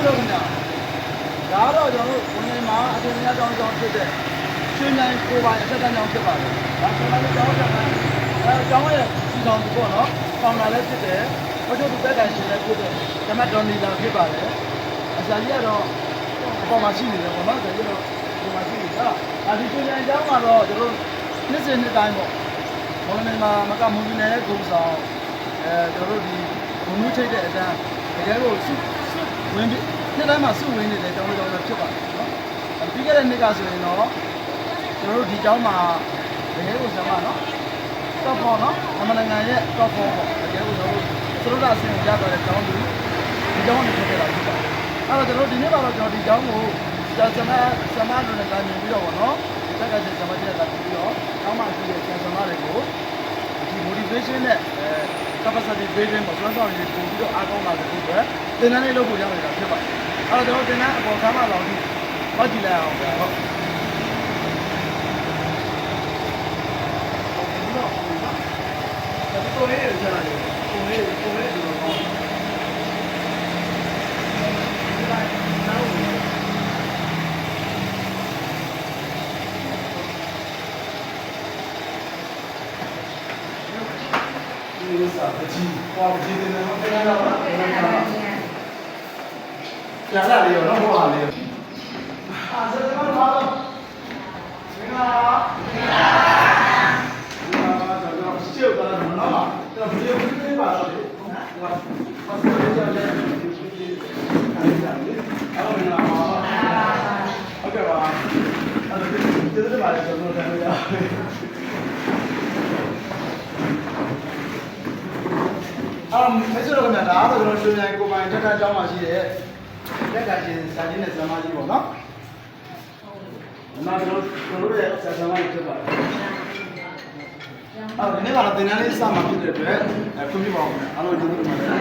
ရှိလို့ခင်ဗျာဒါတော့ကျွန်တော်တို့ဝင်နေမှာအထင်များကြောင်းကြောင်းဖြစ်တဲ့ရှင်နိုင်ကိုပိုင်အဆက်တန်းကြောင်းဖြစ်ပါတယ်ဒါရှင်နိုင်ကြောင်းကြောင်းအဲကြောင်းရဲ့စီဆောင်ပေါ့နော်ပေါင်လာလည်းဖြစ်တယ်ဝတ္ထုသက်တိုင်ရှင်လည်းဖြစ်တယ်ဓမ္မတော်နီလာဖြစ်ပါတယ်အစာကြီးကတော့အပေါ်မှာရှိနေတယ်ပေါ့နော်ဒါကြတော့ဒီမှာရှိနေတာအဲဒီရှင်နိုင်ကြောင်းကတော့ကျွန်တော်နှစ်စဉ်နှစ်တိုင်းပေါ့မော်လမြိုင်မှာမကမွန်ပြည်နယ်ရဲ့ဂုံဆောင်အဲကျွန်တော်တို့ဒီဘုံမှုချိတ်တဲ့အတန်းတကယ်ကို ဝင်ပြီးနှစ်တိုင်းမှာစုဝင်နေတယ်ကျောင်းတော်ကျောင်းဖြစ်ပါတယ်နော်ပြီးခဲ့တဲ့နှစ်ကဆိုရင်တော့ကျွန်တော်တို့ဒီကျောင်းမှာတကယ်ကိုဆံမနော်တော့ပေါ့နော်အမနိုင်ငံရဲ့တော့ပေါ့ပေါ့တကယ်ကိုကျွန်တော်တို့သရုပ်တာဆင်ရသွားတဲ့ကျောင်းသူဒီကျောင်းကနေဖြစ်ခဲ့တာဖြစ်ပါတယ်အဲ့တော့ကျွန်တော်ဒီနေ့ကတော့ကျွန်တော်ဒီကျောင်းကိုဆန္ဒဆန္ဒတို့နဲ့ကနေပြီးတော့ပေါ့နော်ဒီတက်ကကျဆန္ဒကျတာပြီးတော့ကျောင်းမှာရှိတဲ့ဆန္ဒတွေကိုဒီ motivation နဲ့အဲ capacity building ပေါ့ကျွန်တော်တို့ပို့ပြီးတော့အားကောင်းလာတဲ့အတွက်သင်တန်းလေးလုပ်ဖို့ရောက်နေတာဖြစ်ပါတယ်အဲ့တော့ကျွန်တော်သင်တန်းအပေါ်ကမ်းမလောင်ပြီးဟောကြည့်လိုက်အောင်ဗျာဟုတ်တော်လေးရကြတယ်ကိုလေးကိုလေးဒီလိုပေါ့ဒီလိုက်နောက် ဒီလိုစာပကြီးဟောပကြီးတယ်နော်ခဏတော့ခဏတော့ကြာလာလေရောနော်ဟောပါလေအာဆက်စမတော့ပါတော့မင်္ဂလာပါမင်္ဂလာပါကျွန်တော်ရှေ့ကတော့နော်ကျွန်တော်ဗီဒီယိုပြပေးပါတော့လေဟိုကပတ်စပ်ကြောင်းတဲ့ဗီဒီယိုပြပေးအဲ့ဒါလေအဲ့တော့မင်္ဂလာပါဟုတ်ကဲ့ပါအဲ့တော့ဒီတဲ့ပါလေကျွန်တော်တို့ရ အောင်အမ်မဆိုတော့ခင်ဗျာဒါကတော့ကျွန်တော်ရွှေမြိုင်ကိုပိုင်တက်တာကျောင်းမှာရှိတဲ့တက်ကချင်းစာချင်းနဲ့ဇမကြီးပေါ့နော်။ဒီမှာကျွန်တော်ကျွန်တော်ရဲ့ဆရာဆရာမကြီးဖြစ်ပါတယ်။အော်ဒီနေ့ကတော့သင်တန်းလေးစမှာဖြစ်တဲ့အတွက်အဲခွင့်ပြုပါဦးခင်ဗျာ။အားလုံးကျေးဇူးတင်ပါတယ်